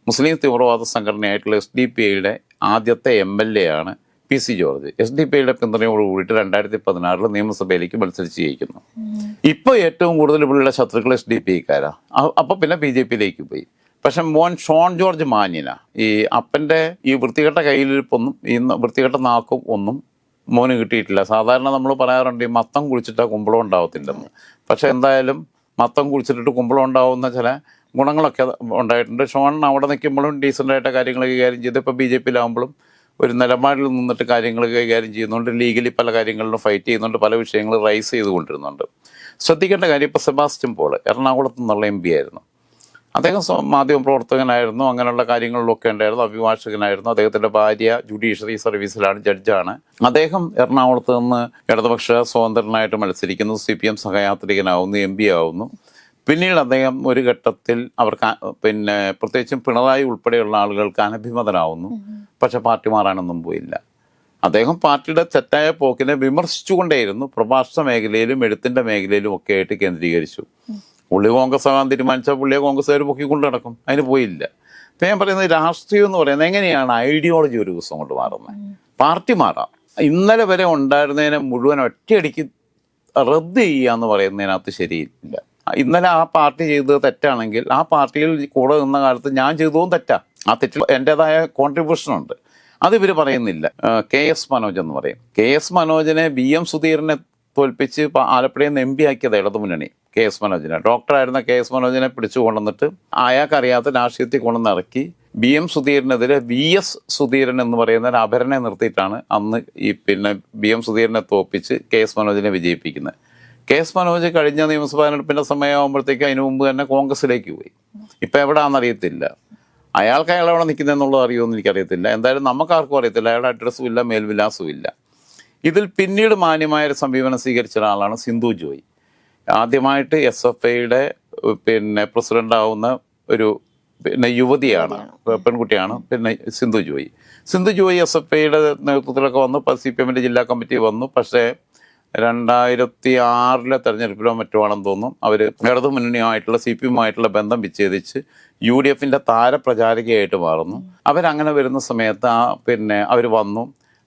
മുസ്ലിം തീവ്രവാദ സംഘടനയായിട്ടുള്ള എസ് ഡി പി ഐയുടെ ആദ്യത്തെ എം എൽ എ ആണ് P C George S D P ഐയുടെ പിന്തുണയോട് കൂടിയിട്ട് രണ്ടായിരത്തി പതിനാറിൽ നിയമസഭയിലേക്ക് മത്സരിച്ച് ജയിക്കുന്നു. ഇപ്പൊ ഏറ്റവും കൂടുതൽ പുള്ളിയുടെ ശത്രുക്കൾ എസ് ഡി പി ഐക്കാരാ അപ്പൊ പിന്നെ ബി ജെ പിയിലേക്ക് പോയി. പക്ഷെ മോൻ ഷോൺ ജോർജ് മാന്യന. ഈ അപ്പന്റെ ഈ വൃത്തികെട്ട കയ്യിലിരിപ്പൊന്നും ഈ വൃത്തികെട്ട നാക്കും ഒന്നും മോന് കിട്ടിയിട്ടില്ല. സാധാരണ നമ്മൾ പറയാറുണ്ട് ഈ മത്തം കുളിച്ചിട്ടാ കുമ്പളം ഉണ്ടാവത്തില്ലെന്ന്. പക്ഷെ എന്തായാലും മത്തം കുളിച്ചിട്ടിട്ട് കുമ്പളം ഉണ്ടാവുന്ന ചില ഗുണങ്ങളൊക്കെ ഉണ്ടായിട്ടുണ്ട്. ഷോൺ അവിടെ നിൽക്കുമ്പോഴും ഡീസന്റായിട്ട് കാര്യങ്ങൾ കൈകാര്യം ചെയ്ത്. ഇപ്പോൾ ബി ജെ പിയിലാകുമ്പോഴും ഒരു നിലപാടിൽ നിന്നിട്ട് കാര്യങ്ങൾ കൈകാര്യം ചെയ്യുന്നുണ്ട്. ലീഗലി പല കാര്യങ്ങളിലും ഫൈറ്റ് ചെയ്യുന്നുണ്ട്. പല വിഷയങ്ങൾ റൈസ് ചെയ്തുകൊണ്ടിരുന്നുണ്ട്. ശ്രദ്ധിക്കേണ്ട കാര്യം ഇപ്പോൾ സെബാസ്റ്റ്യൻ പോൾ എറണാകുളത്ത് നിന്നുള്ള എം പി ആയിരുന്നു. അദ്ദേഹം മാധ്യമ പ്രവർത്തകനായിരുന്നു. അങ്ങനെയുള്ള കാര്യങ്ങളിലൊക്കെ ഉണ്ടായിരുന്നു. അഭിഭാഷകനായിരുന്നു. അദ്ദേഹത്തിന്റെ ഭാര്യ ജുഡീഷ്യറി സർവീസിലാണ് ജഡ്ജാണ്. അദ്ദേഹം എറണാകുളത്ത് നിന്ന് ഇടതുപക്ഷ സ്വതന്ത്രനായിട്ട് മത്സരിക്കുന്നു. സി പി എം സഹയാത്രികനാവുന്നു. എം പി ആവുന്നു. പിന്നീട് അദ്ദേഹം ഒരു ഘട്ടത്തിൽ അവർക്ക് പിന്നെ പ്രത്യേകിച്ചും പിണറായി ഉൾപ്പെടെയുള്ള ആളുകൾക്ക് അനഭിമതനാവുന്നു പക്ഷെ പാർട്ടി മാറാനൊന്നും പോയില്ല. അദ്ദേഹം പാർട്ടിയുടെ തെറ്റായ പോക്കിനെ വിമർശിച്ചുകൊണ്ടേയിരുന്നു. പ്രഭാഷണ മേഖലയിലും എഴുത്തിന്റെ മേഖലയിലും ഒക്കെ ആയിട്ട് കേന്ദ്രീകരിച്ചു. പുള്ളി കോൺഗ്രസ് ആകാൻ തീരുമാനിച്ചാൽ പുള്ളിയെ കോൺഗ്രസ്സുകാർ പൊക്കിക്കൊണ്ട് നടക്കും. അതിന് പോയില്ല. ഇപ്പം ഞാൻ പറയുന്നത് രാഷ്ട്രീയം എന്ന് പറയുന്നത് എങ്ങനെയാണ് ഐഡിയോളജി ഒരു ദിവസം കൊണ്ട് മാറുന്നത്? പാർട്ടി മാറാം. ഇന്നലെ വരെ ഉണ്ടായിരുന്നതിനെ മുഴുവൻ ഒറ്റയടിക്ക് റദ്ദ് ചെയ്യുക എന്ന് പറയുന്നതിനകത്ത് ശരിയില്ല. ഇന്നലെ ആ പാർട്ടി ചെയ്തത് തെറ്റാണെങ്കിൽ ആ പാർട്ടിയിൽ കൂടെ നിന്ന കാലത്ത് ഞാൻ ചെയ്തതും തെറ്റാ. ആ തെറ്റിൽ എന്റെതായ കോൺട്രിബ്യൂഷൻ ഉണ്ട്. അത് ഇവർ പറയുന്നില്ല. കെ എസ് മനോജ് എന്ന് പറയും. കെ എസ് മനോജിനെ ബി എം സുധീറിനെ തോൽപ്പിച്ച് ആലപ്പുഴയിൽ നിന്ന് എം പി ആക്കിയത് ഇടതുമുന്നണി കെ എസ് മനോജിനെ. ഡോക്ടറായിരുന്ന കെ എസ് മനോജിനെ പിടിച്ചു കൊണ്ടുവന്നിട്ട് അയാൾക്കറിയാത്ത രാഷ്ട്രീയത്തിൽ കൊണ്ടുവന്ന് ഇറക്കി. ബി എം സുധീറിനെതിരെ വി എസ് സുധീരൻ എന്ന് പറയുന്ന ഒരു നിർത്തിയിട്ടാണ് അന്ന് ഈ പിന്നെ ബി എം സുധീരനെ തോൽപ്പിച്ച് കെ എസ് മനോജിനെ വിജയിപ്പിക്കുന്നത്. കെ എസ് മനോജ് കഴിഞ്ഞ നിയമസഭാ തെരഞ്ഞെടുപ്പിന്റെ സമയമാകുമ്പോഴത്തേക്ക് അതിനു മുമ്പ് തന്നെ കോൺഗ്രസിലേക്ക് പോയി. ഇപ്പൊ എവിടാന്ന് അറിയത്തില്ല അയാൾക്ക് അയാൾ എവിടെ നിൽക്കുന്നതെന്നുള്ളത് അറിയുമെന്ന് എനിക്കറിയത്തില്ല. എന്തായാലും നമുക്കാർക്കും അറിയത്തില്ല. അയാളുടെ അഡ്രസ്സും ഇല്ല മേൽവിലാസവും ഇല്ല. ഇതിൽ പിന്നീട് മാന്യമായ ഒരു സമീപനം സ്വീകരിച്ച ഒരാളാണ് സിന്ധു ജോയ്. ആദ്യമായിട്ട് എസ് എഫ് ഐയുടെ പിന്നെ പ്രസിഡന്റ് ആവുന്ന ഒരു പിന്നെ യുവതിയാണ് പെൺകുട്ടിയാണ് പിന്നെ സിന്ധു ജോയി. സിന്ധു ജോയി എസ് എഫ് ഐയുടെ നേതൃത്വത്തിലൊക്കെ വന്നു. സി പി എമ്മിന്റെ ജില്ലാ കമ്മിറ്റി വന്നു. പക്ഷേ രണ്ടായിരത്തി ആറിലെ തെരഞ്ഞെടുപ്പിലോ മറ്റോ ആണെന്ന് തോന്നുന്നു അവർ ഇടതു മുന്നണിയുമായിട്ടുള്ള സി പി എമ്മുമായിട്ടുള്ള ബന്ധം വിച്ഛേദിച്ച് യു ഡി എഫിന്റെ താരപ്രചാരികയായിട്ട് മാറുന്നു. അവരങ്ങനെ വരുന്ന സമയത്ത് ആ പിന്നെ അവർ വന്നു.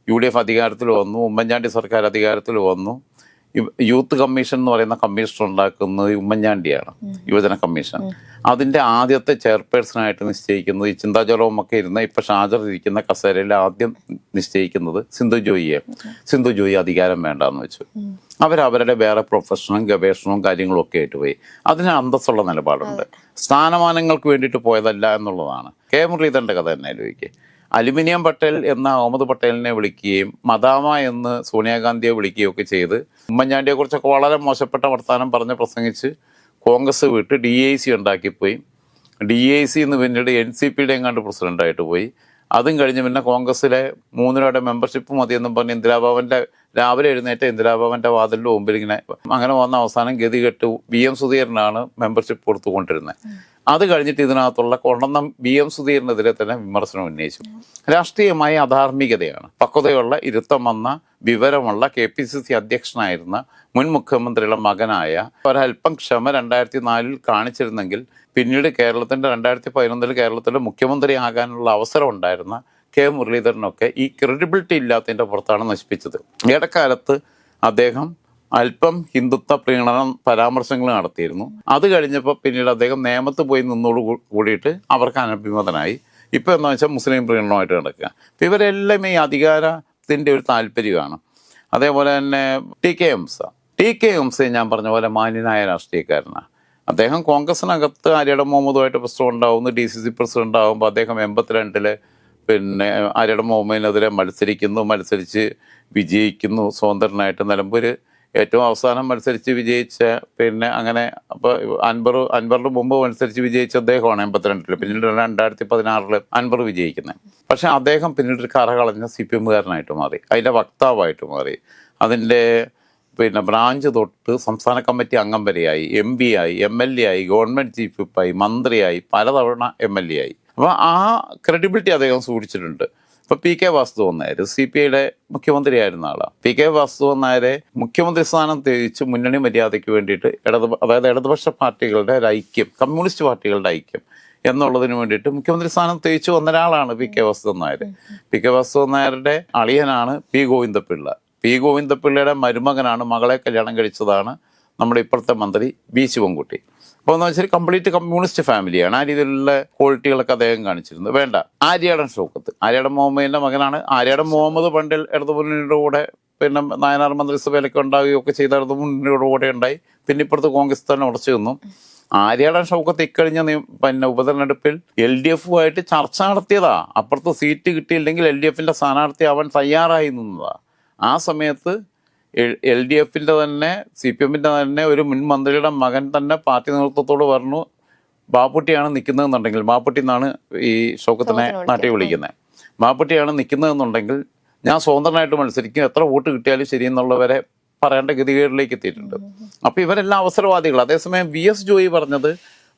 യു ഡി എഫ് അധികാരത്തിൽ വന്നു. ഉമ്മൻചാണ്ടി സർക്കാർ അധികാരത്തിൽ വന്നു. യൂത്ത് കമ്മീഷൻ എന്ന് പറയുന്ന കമ്മീഷൻ ഉണ്ടാക്കുന്നത് ഉമ്മൻചാണ്ടിയാണ് യുവജന കമ്മീഷൻ അതിന്റെ ആദ്യത്തെ ചെയർപേഴ്സണായിട്ട് നിശ്ചയിക്കുന്നത് ഈ ചിന്താ ഒക്കെ ഇരുന്ന ഇപ്പൊ ഷാജർ ഇരിക്കുന്ന കസേരയിൽ ആദ്യം നിശ്ചയിക്കുന്നത് സിന്ധു ജോയിയെ. സിന്ധു ജോയി അധികാരം വേണ്ടെന്ന് വെച്ചു. അവരവരുടെ വേറെ പ്രൊഫഷനും ഗവേഷണവും കാര്യങ്ങളും ഒക്കെ ആയിട്ട് പോയി. അതിന് അന്തസ്സുള്ള നിലപാടുണ്ട്. സ്ഥാനമാനങ്ങൾക്ക് വേണ്ടിയിട്ട് പോയതല്ല എന്നുള്ളതാണ്. കെ മുരളീധരന്റെ കഥ തന്നെ ആലോചിക്കുക അലുമിനിയം പട്ടേൽ എന്ന അഹമ്മദ് പട്ടേലിനെ വിളിക്കുകയും മദാമ എന്ന് സോണിയാഗാന്ധിയെ വിളിക്കുകയും ഒക്കെ ചെയ്ത് ഉമ്മൻചാണ്ടിയെ കുറിച്ചൊക്കെ വളരെ മോശപ്പെട്ട വർത്തമാനം പറഞ്ഞ് പ്രസംഗിച്ച് കോൺഗ്രസ് വിട്ട് ഡി ഐ സി ഉണ്ടാക്കിപ്പോയി. ഡി ഐ സി എന്ന് പിന്നീട് എൻ സി പിയുടെ എങ്ങാണ്ട് പ്രസിഡന്റായിട്ട് പോയി. അതും കഴിഞ്ഞ് പിന്നെ കോൺഗ്രസിലെ മൂന്നിലൂടെ മെമ്പർഷിപ്പ് മതിയെന്നും പറഞ്ഞ് ഇന്ദിരാഭവന്റെ രാവിലെ എഴുന്നേറ്റ് ഇന്ദിരാഭവന്റെ വാതിലിന്റെ മുമ്പിൽ ഇങ്ങനെ അങ്ങനെ വന്ന അവസാനം ഗതികെട്ട് വി എം സുധീരനാണ് മെമ്പർഷിപ്പ് കൊടുത്തുകൊണ്ടിരുന്നത്. അത് കഴിഞ്ഞിട്ട് ഇതിനകത്തുള്ള കൊണ്ടന്ന വി എം സുധീരനെതിരെ തന്നെ വിമർശനം ഉന്നയിച്ചു. രാഷ്ട്രീയമായ അധാർമികതയാണ്. പക്വതയുള്ള ഇരുത്തം വന്ന വിവരമുള്ള കെ പി സി സി അധ്യക്ഷനായിരുന്ന മുൻ മുഖ്യമന്ത്രിയുടെ മകനായ ഒരല്പം ക്ഷമ രണ്ടായിരത്തി നാലിൽ കാണിച്ചിരുന്നെങ്കിൽ പിന്നീട് കേരളത്തിന്റെ രണ്ടായിരത്തി പതിനൊന്നിൽ കേരളത്തിന്റെ മുഖ്യമന്ത്രി ആകാനുള്ള അവസരം ഉണ്ടായിരുന്ന കെ മുരളീധരനൊക്കെ ഈ ക്രെഡിബിലിറ്റി ഇല്ലാത്തതിന്റെ പുറത്താണ് നശിപ്പിച്ചത്. ഇടക്കാലത്ത് അദ്ദേഹം അല്പം ഹിന്ദുത്വ പ്രീണനം പരാമർശങ്ങൾ നടത്തിയിരുന്നു. അത് കഴിഞ്ഞപ്പോൾ പിന്നീട് അദ്ദേഹം നേമത്ത് പോയി നിന്നോട് കൂടിയിട്ട് അവർക്ക് അനഭിമതനായി. ഇപ്പം എന്താ വെച്ചാൽ മുസ്ലിം പ്രീണനമായിട്ട് നടക്കുക. അപ്പം ഇവരെല്ലാം ഈ അധികാരത്തിന്റെ ഒരു താല്പര്യമാണ്. അതേപോലെ തന്നെ ടി കെ എംസ ടി കെ എംസ ഞാൻ പറഞ്ഞ പോലെ മാന്യനായ രാഷ്ട്രീയക്കാരനാണ്. അദ്ദേഹം കോൺഗ്രസിനകത്ത് ആര്യട മുഹമ്മദുമായിട്ട് പ്രശ്നം ഉണ്ടാവുന്നു ഡി സി സി പ്രസിഡന്റ് ആകുമ്പോൾ അദ്ദേഹം എൺപത്തിരണ്ടിൽ പിന്നെ ആര്യട മുഹമ്മദിനെതിരെ മത്സരിക്കുന്നു മത്സരിച്ച് വിജയിക്കുന്നു സ്വതന്ത്രനായിട്ട് നിലമ്പൂര് ഏറ്റവും അവസാനം മത്സരിച്ച് വിജയിച്ച പിന്നെ അങ്ങനെ അപ്പോൾ അൻപർ അൻപറിന് മുമ്പ് മത്സരിച്ച് വിജയിച്ച അദ്ദേഹമാണ് എൺപത്തിരണ്ടിൽ പിന്നീട് രണ്ടായിരത്തി പതിനാറിൽ അൻപർ വിജയിക്കുന്നത് പക്ഷെ അദ്ദേഹം പിന്നീട് ഒരു കറ കളഞ്ഞ സി പി എമ്മുകാരനായിട്ട് മാറി. അതിന്റെ വക്താവായിട്ട് മാറി. അതിന്റെ പിന്നെ ബ്രാഞ്ച് തൊട്ട് സംസ്ഥാന കമ്മിറ്റി അംഗം വരെയായി. എം പി ആയി എം എൽ എ ആയി ഗവൺമെന്റ് ചീഫ് വിപ്പായി മന്ത്രിയായി പലതവണ എം എൽ എ ആയി. അപ്പോൾ ആ ക്രെഡിബിലിറ്റി അദ്ദേഹം സൂക്ഷിച്ചിട്ടുണ്ട്. ഇപ്പൊ P K Vasudevan Nair C P ഐയുടെ മുഖ്യമന്ത്രിയായിരുന്ന ആളാണ് പി കെ വാസുദേവൻ നായരെ മുഖ്യമന്ത്രി സ്ഥാനം ത്യജിച്ച് മുന്നണി മര്യാദയ്ക്ക് വേണ്ടിയിട്ട് ഇടത് അതായത് ഇടതുപക്ഷ പാർട്ടികളുടെ ഒരു ഐക്യം കമ്മ്യൂണിസ്റ്റ് പാർട്ടികളുടെ ഐക്യം എന്നുള്ളതിന് വേണ്ടിയിട്ട് മുഖ്യമന്ത്രി സ്ഥാനം തേച്ചു വന്ന ഒരാളാണ് P K Vasudevan Nair P K Vasudevan നായരുടെ അളിയനാണ് പി ഗോവിന്ദപിള്ള. പി ഗോവിന്ദപിള്ളയുടെ മരുമകനാണ് മകളെ കല്യാണം കഴിച്ചതാണ് നമ്മുടെ ഇപ്പോഴത്തെ മന്ത്രി ബി ശിവൻകുട്ടി. അപ്പോൾ എന്ന് വെച്ചാൽ കംപ്ലീറ്റ് കമ്മ്യൂണിസ്റ്റ് ഫാമിലിയാണ് ആ രീതിയിലുള്ള ക്വാളിറ്റികളൊക്കെ അദ്ദേഹം കാണിച്ചിരുന്നത്. വേണ്ട. ആര്യാടൻ ഷൗക്കത്ത് ആര്യാടൻ മുഹമ്മദിന്റെ മകനാണ്. ആര്യാടൻ മുഹമ്മദ് പണ്ടിൽ ഇടതുമുന്നണിയുടെ കൂടെ പിന്നെ നയനാർ മന്ത്രിസഭയിലൊക്കെ ഉണ്ടാവുകയൊക്കെ ചെയ്ത ഇടതുമുന്നണിയുടെ കൂടെ ഉണ്ടായി. പിന്നെ ഇപ്പുറത്ത് കോൺഗ്രസ് തന്നെ ഉടച്ചു നിന്നു. ആര്യാടൻ ഷൗക്കത്ത് ഇക്കഴിഞ്ഞ പിന്നെ ഉപതെരഞ്ഞെടുപ്പിൽ എൽ ഡി എഫുമായിട്ട് ചർച്ച നടത്തിയതാ. അപ്പുറത്ത് സീറ്റ് കിട്ടിയില്ലെങ്കിൽ എൽ ഡി എഫിന്റെ സ്ഥാനാർത്ഥി അവൻ തയ്യാറായി നിന്നതാ. ആ സമയത്ത് എൽ ഡി എഫിന്റെ തന്നെ സി പി എമ്മിന്റെ തന്നെ ഒരു മുൻ മന്ത്രിയുടെ മകൻ തന്നെ പാർട്ടി നേതൃത്വത്തോട് പറഞ്ഞു ബാപ്പുട്ടിയാണ് നിൽക്കുന്നതെന്നുണ്ടെങ്കിൽ ബാപ്പുട്ടി എന്നാണ് ഈ ഷൗക്കത്തിനെ നാട്ടി നാട്ടിൽ വിളിക്കുന്നത്. ബാപ്പുട്ടിയാണ് നിൽക്കുന്നതെന്നുണ്ടെങ്കിൽ ഞാൻ സ്വതന്ത്രനായിട്ട് മത്സരിക്കും. എത്ര വോട്ട് കിട്ടിയാലും ശരി എന്നുള്ളവരെ പറയേണ്ട ഗതികേടിലേക്ക് എത്തിയിട്ടുണ്ട്. അപ്പൊ ഇവരെല്ലാം അവസരവാദികൾ. അതേസമയം വി എസ് ജോയി പറഞ്ഞത്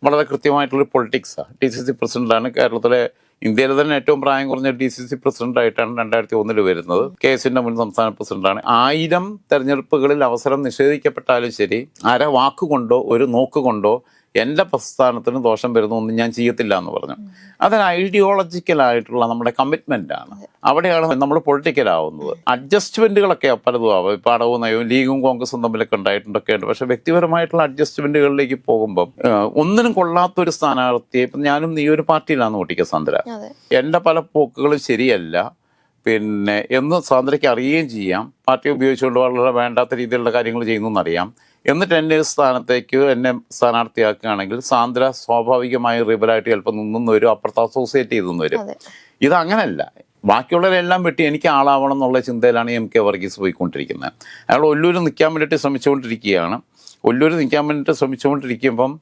വളരെ കൃത്യമായിട്ടുള്ള പൊളിറ്റിക്സാണ് ടി സി സി പ്രസിഡന്റാണ് കേരളത്തിലെ ഇന്ത്യയിലെ തന്നെ ഏറ്റവും പ്രായം കുറഞ്ഞ ഡി സി സി പ്രസിഡന്റ് ആയിട്ടാണ് രണ്ടായിരത്തി ഒന്നിൽ വരുന്നത്. കെ എസിന്റെ മുൻ സംസ്ഥാന പ്രസിഡന്റാണ്. ആയിരം തെരഞ്ഞെടുപ്പുകളിൽ അവസരം നിഷേധിക്കപ്പെട്ടാലും ശരി അര വാക്കുകൊണ്ടോ ഒരു നോക്കുകൊണ്ടോ എന്റെ പ്രസ്ഥാനത്തിന് ദോഷം വരുന്നൊന്നും ഞാൻ ചെയ്യത്തില്ല എന്ന് പറഞ്ഞു. അതൊരു ഐഡിയോളജിക്കൽ ആയിട്ടുള്ള നമ്മുടെ കമ്മിറ്റ്മെന്റ് ആണ്. അവിടെയാണ് നമ്മൾ പൊളിറ്റിക്കൽ ആവുന്നത്. അഡ്ജസ്റ്റ്മെന്റുകളൊക്കെ പലതും ആവും. ഇപ്പൊ അടവ് നയവും ലീഗും കോൺഗ്രസും തമ്മിലൊക്കെ ഉണ്ടായിട്ടുണ്ടൊക്കെ ഉണ്ട് പക്ഷെ വ്യക്തിപരമായിട്ടുള്ള അഡ്ജസ്റ്റ്മെന്റുകളിലേക്ക് പോകുമ്പോൾ ഏഹ്, ഒന്നിനും കൊള്ളാത്തൊരു സ്ഥാനാർത്ഥിയെ ഇപ്പം ഞാനും നീ ഒരു പാർട്ടിയിലാണ് ഓട്ടിക്ക സാന്ദ്ര. എന്റെ പല പോക്കുകളും ശരിയല്ല. പിന്നെ എന്ന് സാന്ദ്രയ്ക്ക് അറിയുകയും ചെയ്യാം. പാർട്ടി ഉപയോഗിച്ചുകൊണ്ട് വളരെ വേണ്ടാത്ത രീതിയിലുള്ള കാര്യങ്ങൾ ചെയ്യുന്നു എന്നറിയാം എന്നിട്ട് എന്നെ സ്ഥാനത്തേക്ക് എന്നെ സ്ഥാനാർത്ഥിയാക്കുകയാണെങ്കിൽ സാന്ദ്ര സ്വാഭാവികമായി റിബലായിട്ട് ചിലപ്പോൾ നിന്നും വരും അപ്പുറത്ത് അസോസിയേറ്റ് ചെയ്തു വരും. ഇത് അങ്ങനല്ല ബാക്കിയുള്ളവരെല്ലാം വെട്ടി എനിക്ക് ആളാവണം എന്നുള്ള ചിന്തയിലാണ് എം കെ വർഗീസ് പോയിക്കൊണ്ടിരിക്കുന്നത്. അയാൾ ഒല്ലൂർ നിൽക്കാൻ വേണ്ടിയിട്ട് ശ്രമിച്ചുകൊണ്ടിരിക്കുകയാണ്. ഒല്ലൂർ നിൽക്കാൻ വേണ്ടിയിട്ട് ശ്രമിച്ചുകൊണ്ടിരിക്കുമ്പം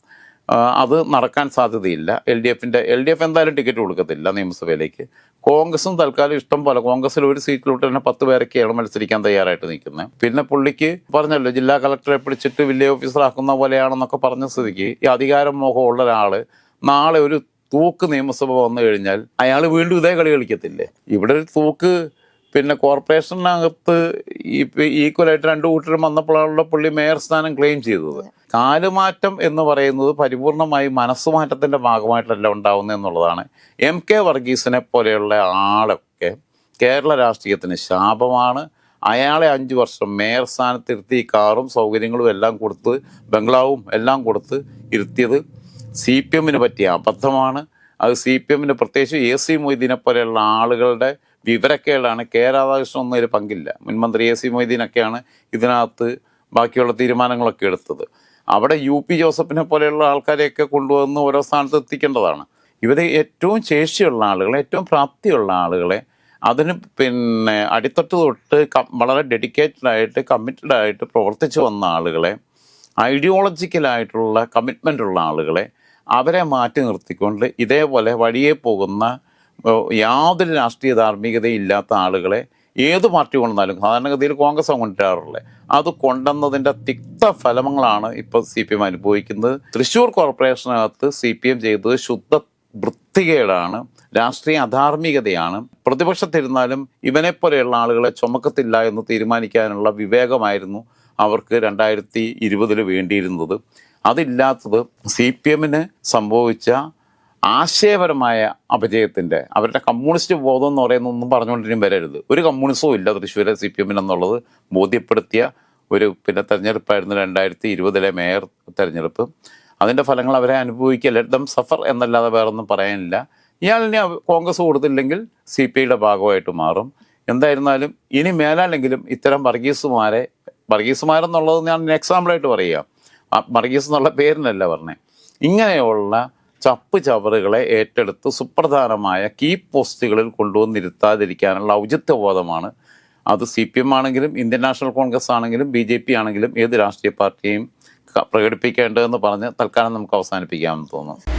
അത് നടക്കാൻ സാധ്യതയില്ല. എൽ ഡി എഫിന്റെ എൽ ഡി എഫ് എന്തായാലും ടിക്കറ്റ് കൊടുക്കത്തില്ല നിയമസഭയിലേക്ക്. കോൺഗ്രസും തൽക്കാലം ഇഷ്ടം പോലെ കോൺഗ്രസിൽ ഒരു സീറ്റിലോട്ട് തന്നെ പത്ത് പേരൊക്കെയാണ് മത്സരിക്കാൻ തയ്യാറായിട്ട് നിൽക്കുന്നത് പിന്നെ പുള്ളിക്ക് പറഞ്ഞല്ലോ ജില്ലാ കളക്ടറെ പിടിച്ചിട്ട് വില്ലേജ് ഓഫീസറാക്കുന്ന പോലെയാണെന്നൊക്കെ പറഞ്ഞ സ്ഥിതിക്ക് ഈ അധികാരം മോഹമുള്ള ഒരാൾ നാളെ ഒരു തൂക്ക് നിയമസഭ വന്നു കഴിഞ്ഞാൽ അയാൾ വീണ്ടും ഇതേ കളി കളിക്കത്തില്ലേ? ഇവിടെ ഒരു തൂക്ക് പിന്നെ കോർപ്പറേഷനകത്ത് ഈക്വലായിട്ട് രണ്ടു കൂട്ടരും വന്നപ്പോഴാണല്ലോ പുള്ളി മേയർ സ്ഥാനം ക്ലെയിം ചെയ്തത്. കാലുമാറ്റം എന്ന് പറയുന്നത് പരിപൂർണമായി മനസ്സുമാറ്റത്തിന്റെ ഭാഗമായിട്ടല്ല ഉണ്ടാവുന്നത് എന്നുള്ളതാണ്. എം കെ വർഗീസിനെ പോലെയുള്ള ആളൊക്കെ കേരള രാഷ്ട്രീയത്തിന് ശാപമാണ്. അയാളെ അഞ്ചു വർഷം മേയർ സ്ഥാനത്ത് ഇരുത്തി കാറും സൗകര്യങ്ങളും എല്ലാം കൊടുത്ത് ബംഗ്ലാവും എല്ലാം കൊടുത്ത് ഇരുത്തിയത് സി പി എമ്മിന് പറ്റിയ അബദ്ധമാണ്. അത് സി പി എമ്മിന് പ്രത്യേകിച്ച് എ സി മൊയ്തീനെ പോലെയുള്ള ആളുകളുടെ വിവരക്കേടാണ്. കെ രാധാകൃഷ്ണൻ ഒന്നും ഒരു പങ്കില്ല. മുൻമന്ത്രി എ സി മൊയ്തീനൊക്കെയാണ് ഇതിനകത്ത് ബാക്കിയുള്ള തീരുമാനങ്ങളൊക്കെ എടുത്തത്. അവിടെ യു പി ജോസഫിനെ പോലെയുള്ള ആൾക്കാരെയൊക്കെ കൊണ്ടുവന്ന് ഓരോ സ്ഥാനത്ത് എത്തിക്കേണ്ടതാണ്. ഇവരെ ഏറ്റവും ശേഷിയുള്ള ആളുകളെ ഏറ്റവും പ്രാപ്തിയുള്ള ആളുകളെ അതിന് പിന്നെ അടിത്തട്ട് തൊട്ട് വളരെ ഡെഡിക്കേറ്റഡ് ആയിട്ട് കമ്മിറ്റഡ് ആയിട്ട് പ്രവർത്തിച്ചു വന്ന ആളുകളെ ഐഡിയോളജിക്കലായിട്ടുള്ള കമ്മിറ്റ്മെന്റ് ഉള്ള ആളുകളെ അവരെ മാറ്റി നിർത്തിക്കൊണ്ട് ഇതേപോലെ വഴിയെ പോകുന്ന യാതൊരു രാഷ്ട്രീയ ധാർമ്മികതയും ഇല്ലാത്ത ആളുകളെ ഏത് പാർട്ടി കൊണ്ടുവന്നാലും സാധാരണഗതിയിൽ കോൺഗ്രസ് കൊണ്ടുവരാറുള്ളത് അത് കൊണ്ടുവന്നതിന്റെ തിക്ത ഫലങ്ങളാണ് ഇപ്പോൾ സി പി എം അനുഭവിക്കുന്നത്. തൃശ്ശൂർ കോർപ്പറേഷനകത്ത് സി പി എം ചെയ്തത് ശുദ്ധ വൃത്തികേടാണ് രാഷ്ട്രീയ അധാർമികതയാണ്. പ്രതിപക്ഷത്തിരുന്നാലും ഇവനെ പോലെയുള്ള ആളുകളെ ചുമക്കത്തില്ല എന്ന് തീരുമാനിക്കാനുള്ള വിവേകമായിരുന്നു അവർക്ക് രണ്ടായിരത്തി ഇരുപതിൽ വേണ്ടിയിരുന്നത്. അതില്ലാത്തത് സി പി എമ്മിന് സംഭവിച്ച ആശയപരമായ അപജയത്തിന്റെ അവരുടെ കമ്മ്യൂണിസ്റ്റ് ബോധം എന്ന് പറയുന്ന ഒന്നും പറഞ്ഞുകൊണ്ടിരിക്കും വരരുത്. ഒരു കമ്മ്യൂണിസവും ഇല്ല തൃശ്ശൂരെ സി പി എമ്മിനെന്നുള്ളത് ബോധ്യപ്പെടുത്തിയ ഒരു പിന്നെ തെരഞ്ഞെടുപ്പായിരുന്നു രണ്ടായിരത്തി ഇരുപതിലെ മേയർ തെരഞ്ഞെടുപ്പ്. അതിന്റെ ഫലങ്ങൾ അവരെ അനുഭവിക്കുക ലെറ്റ് ദം സഫർ എന്നല്ലാതെ വേറൊന്നും പറയാനില്ല. ഇയാളിനെ കോൺഗ്രസ് കൊടുത്തില്ലെങ്കിൽ സി പി ഐയുടെ ഭാഗമായിട്ട് മാറും. എന്തായിരുന്നാലും ഇനി മേലാലെങ്കിലും ഇത്തരം വർഗീസുമാരെ വർഗീസുമാരെന്നുള്ളത് ഞാൻ എക്സാമ്പിളായിട്ട് പറയുക. വർഗീസ് എന്നുള്ള പേരിനല്ല പറഞ്ഞേ. ഇങ്ങനെയുള്ള ചപ്പ് ചവറുകളെ ഏറ്റെടുത്ത് സുപ്രധാനമായ കീ പോസ്റ്റുകളിൽ കൊണ്ടുവന്നിരുത്താതിരിക്കാനുള്ള ഔചിത്യബോധമാണ്. അത് സി പി എം ആണെങ്കിലും ഇന്ത്യൻ നാഷണൽ കോൺഗ്രസ് ആണെങ്കിലും ബി ജെ പി ആണെങ്കിലും ഏത് രാഷ്ട്രീയ പാർട്ടിയും പ്രകടിപ്പിക്കേണ്ടതെന്ന് പറഞ്ഞ് തൽക്കാലം നമുക്ക് അവസാനിപ്പിക്കാമെന്ന് തോന്നുന്നു.